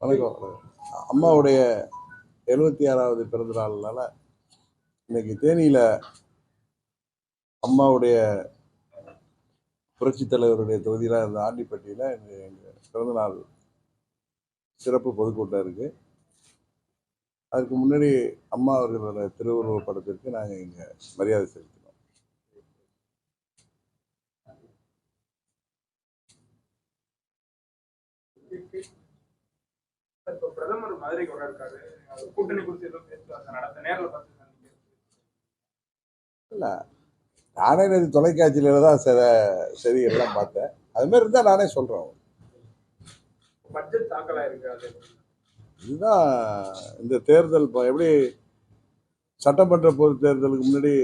வணக்கம். அம்மாவுடைய எழுபத்தி ஆறாவது பிறந்த நாள்னால இன்னைக்கு தேனியில் அம்மாவுடைய புரட்சி தலைவருடைய தொகுதியில் இருந்த ஆண்டிப்பட்டியில் எங்கள் பிறந்தநாள் சிறப்பு பொதுக்கூட்டம் இருக்கு. அதுக்கு முன்னாடி அம்மா அவர்களோட திருவுருவ படத்திற்கு நாங்கள் இங்கே மரியாதை செலுத்தோம் இப்போ பிரதமர் மதுரைக்கு வர இருக்காரு கூட்டணி குறித்து எதுவும் பேசுவாங்க நடத்த நேர்ல பார்த்து. இல்லை நானே நேற்று தொலைக்காட்சியில தான் சில செய்திகள்லாம் பார்த்தேன். அது மாதிரி இருந்தால் நானே சொல்கிறேன் பட்ஜெட் தாக்கலா இருக்காது இதுதான் இந்த தேர்தல் எப்படி சட்டமன்ற பொது தேர்தலுக்கு முன்னாடி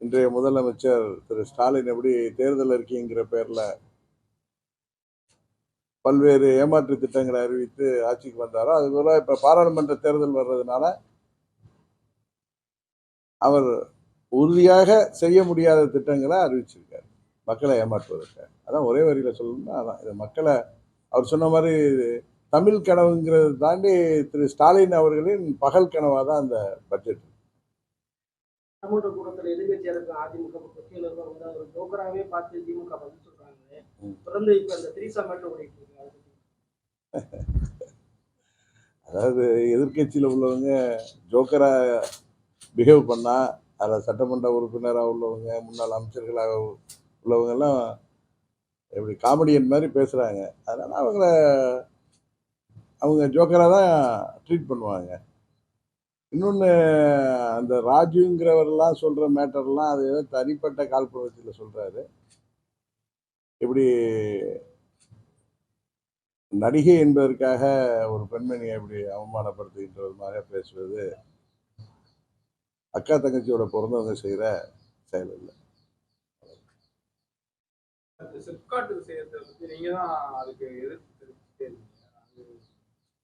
இன்றைய முதலமைச்சர் திரு ஸ்டாலின் எப்படி தேர்தல் அறிக்கைங்கிற பேரில் பல்வேறு ஏமாற்று திட்டங்களை அறிவித்து ஆட்சிக்கு வந்தாரோ அதுபோல இப்போ பாராளுமன்ற தேர்தல் வர்றதுனால அவர் உறுதியாக செய்ய முடியாத திட்டங்களை அறிவிச்சிருக்காரு மக்களை ஏமாற்றுவதற்கு அதான் ஒரே வரியில் சொல்லணும்னா அதான் இது மக்களை அவர் சொன்ன மாதிரி தமிழ் கனவுங்கிறத தாண்டி திரு ஸ்டாலின் அவர்களின் பகல் கனவாக தான் அந்த பட்ஜெட் சட்டமன்ற கூட்டத்தில் எதிர்கட்சியாக அதிமுக கட்சியினர் வந்து அவர் ஜோக்கராகவே பார்த்து திமுக பதில் சொல்றாங்க. தொடர்ந்து இப்ப அந்த திரிசா மேட்டர் ஓடிட்டு. அதாவது எதிர்க்கட்சியில் உள்ளவங்க ஜோக்கராக பிஹேவ் பண்ணால் அதில் சட்டமன்ற உறுப்பினராக உள்ளவங்க முன்னாள் அமைச்சர்களாக உள்ளவங்கெல்லாம் எப்படி காமெடியன் மாதிரி பேசுகிறாங்க அதனால் அவங்கள அவங்க ஜோக்கராக தான் ட்ரீட் பண்ணுவாங்க. இன்னொன்று அந்த ராஜுங்கிறவரெல்லாம் சொல்கிற மேட்டர்லாம் அது ஏதோ தனிப்பட்ட காழ்ப்புணர்ச்சியில் சொல்கிறாரு இப்படி நடிகை என்பதற்காக ஒரு பெண்மணியை இப்படி அவமானப்படுத்துகின்றதுமாக பேசுவது அக்கா தங்கச்சியோட பிறந்தவங்க செய்கிற செயல் இல்லை அந்த சிப்காட் விஷயத்தை பத்தி நீங்க தான் அதுக்கு எதிர்ப்பு தெரிவிச்சுட்டே இருக்கீங்க அது-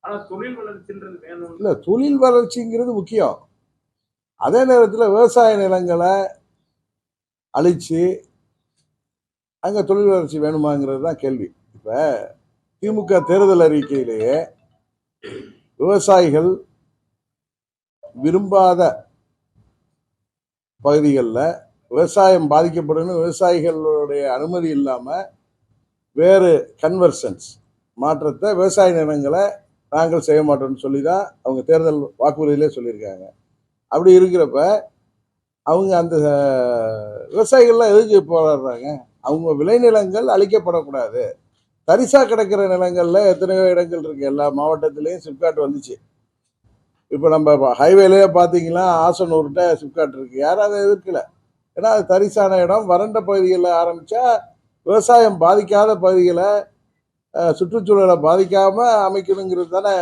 ஆனா தொழில் வளர்ச்சின்றது வேணும் இல்லை தொழில் வளர்ச்சிங்கிறது முக்கியம். அதே நேரத்தில் விவசாய நிலங்களை அழித்து அங்கே தொழில் வளர்ச்சி வேணுமாங்கிறது தான் கேள்வி. இப்போ திமுக தேர்தல் அறிக்கையிலேயே விவசாயிகள் விரும்பாத பகுதிகளில் விவசாயம் பாதிக்கப்படும் விவசாயிகளுடைய அனுமதி இல்லாமல் வேறு கன்வர்சன்ஸ் மாற்றத்தை விவசாய நிலங்களை நாங்கள் செய்ய மாட்டோம்னு சொல்லி தான் அவங்க தேர்தல் வாக்குறுதியிலே சொல்லியிருக்காங்க. அப்படி இருக்கிறப்ப அவங்க அந்த விவசாயிகள்லாம் எதுக்கு போராடுறாங்க. அவங்க விளைநிலங்கள் அழிக்கப்படக்கூடாது. தரிசா கிடக்கிற நிலங்களில் எத்தனையோ இடங்கள் இருக்கு. எல்லா மாவட்டத்திலையும் சிப்காட் வந்துச்சு. இப்போ நம்ம ஹைவேலேயே பார்த்தீங்கன்னா ஆசனூர்கிட்ட சிப்காட் இருக்கு. யாரும் அதை எதிர்க்கல. ஏன்னா அது தரிசான இடம். வறண்ட பகுதிகளில் ஆரம்பித்தா விவசாயம் பாதிக்காத பகுதிகளை சுற்றுச்சூழலை பாதிக்காமல் அமைக்கணுங்கிறது தானே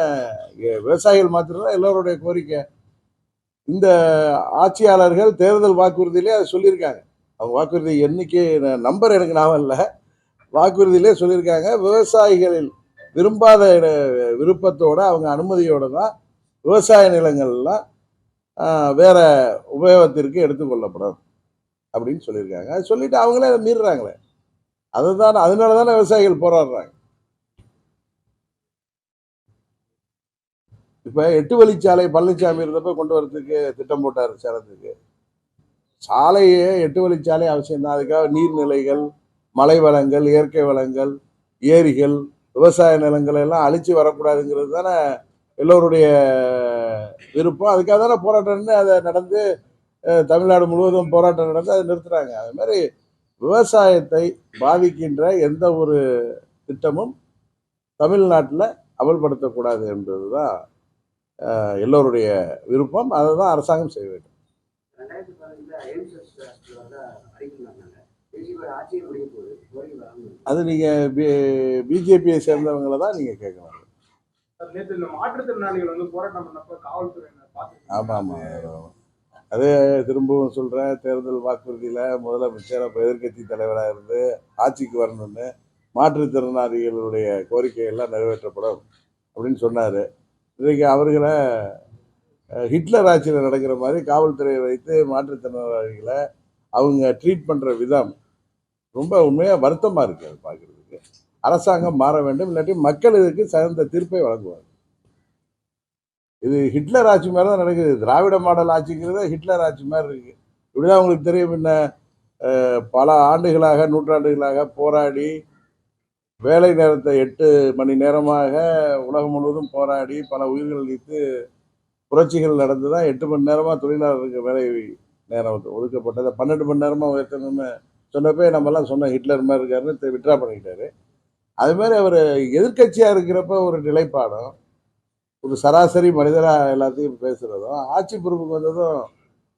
விவசாயிகள் மாத்திரம் எல்லோருடைய கோரிக்கை. இந்த ஆட்சியாளர்கள் தேர்தல் வாக்குறுதியிலே அதை சொல்லியிருக்காங்க. அவங்க வாக்குறுதி என்றைக்கு நம்பர் எனக்கு ஞாபகம் இல்லை. வாக்குறுதியிலே சொல்லியிருக்காங்க. விவசாயிகளில் விரும்பாத விருப்பத்தோடு விருப்பத்தோட அவங்க அனுமதியோடு தான் விவசாய நிலங்கள்லாம் வேற உபயோகத்திற்கு எடுத்துக்கொள்ளப்படும் அப்படின்னு சொல்லியிருக்காங்க. அது சொல்லிட்டு அவங்களே அதை மீறுறாங்களே. அதுதான் அதனால தானே விவசாயிகள் போராடுறாங்க. இப்போ எட்டு வழிச்சாலை பழனிசாமி இருந்தப்போ கொண்டு வரதுக்கு திட்டம் போட்டார் சேலத்துக்கு. சாலையே எட்டு வழிச்சாலை அவசியம் தான். அதுக்காக நீர்நிலைகள் மலை வளங்கள் இயற்கை வளங்கள் ஏரிகள் விவசாய நிலங்களை எல்லாம் அழிச்சு வரக்கூடாதுங்கிறது தானே எல்லோருடைய விருப்பம். அதுக்காக தானே போராட்டம்னு அதை நடந்து தமிழ்நாடு முழுவதும் போராட்டம் நடந்து அதை நிறுத்துறாங்க. அது மாதிரி விவசாயத்தை பாதிக்கின்ற எந்த ஒரு திட்டமும் தமிழ்நாட்டில் அமல்படுத்தக்கூடாது என்பது தான் எல்லோருடைய விருப்பம். அதை தான் அரசாங்கம் செய்ய வேண்டும். அது நீங்கள் பிஜேபியை சேர்ந்தவங்களை தான் நீங்கள் பார்த்து ஆமாம் ஆமாம் அது திரும்பவும் சொல்கிறேன் தேர்தல் வாக்குறுதியில் முதலமைச்சர் அப்போ எதிர்க்கட்சி தலைவராக இருந்து ஆட்சிக்கு வரணும்னு மாற்றுத்திறனாளிகளுடைய கோரிக்கையெல்லாம் நிறைவேற்றப்படும் அப்படின்னு சொன்னார். இன்றைக்கு அவர்களை ஹிட்லர் ஆட்சியில் நடக்கிற மாதிரி காவல்துறையை வைத்து மாற்றுத்திறனாளிகளை அவங்க ட்ரீட் பண்ணுற விதம் ரொம்ப உண்மையாக வருத்தமாக இருக்குது அது பார்க்குறதுக்கு. அரசாங்கம் மாற வேண்டும் இல்லாட்டி மக்கள் இதுக்கு தீர்ப்பை வழங்குவார் இது ஹிட்லர் ஆட்சி மாதிரி தான் நடக்குது. திராவிட மாடல் ஆட்சிங்கிறத ஹிட்லர் ஆட்சி மாதிரி இருக்கு. இப்படிதான் உங்களுக்கு தெரியும் என்ன அஹ், பல ஆண்டுகளாக நூற்றாண்டுகளாக போராடி வேலை நேரத்தை எட்டு மணி நேரமாக உலகம் முழுவதும் போராடி பல உயிர்கள் அளித்து புரட்சிகள் நடந்து தான் எட்டு மணி நேரமாக தொழிலாளருக்கு வேலை நேரம் ஒதுக்கப்பட்டது. பன்னெண்டு மணி நேரமாக உயர்த்தணும்னு சொன்னப்பே நம்மலாம் சொன்னோம் ஹிட்லர் மாதிரி இருக்காருன்னு விட்ரா பண்ணிக்கிட்டாரு. அது மாதிரி அவர் எதிர்க்கட்சியாக இருக்கிறப்ப ஒரு நிலைப்பாடும் ஒரு சராசரி மனிதராக எல்லாத்தையும் பேசுகிறதும் ஆட்சி பொறுப்புக்கு வந்ததும்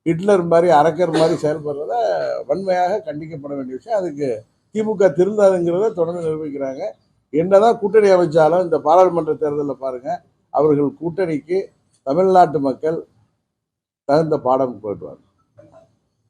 ஹிட்லர் மாதிரி அரக்கர் மாதிரி செயல்படுறத வன்மையாக கண்டிக்கப்பட வேண்டிய விஷயம். அதுக்கு திமுக திருந்தாதுங்கிறத தொடர்ந்து நிரூபிக்கிறாங்க. என்னதான் கூட்டணி அமைச்சாலும் இந்த பாராளுமன்ற தேர்தலில் பாருங்கள் அவர்கள் கூட்டணிக்கு தமிழ்நாட்டு மக்கள் தகுந்த பாடம் போட்டுவாங்க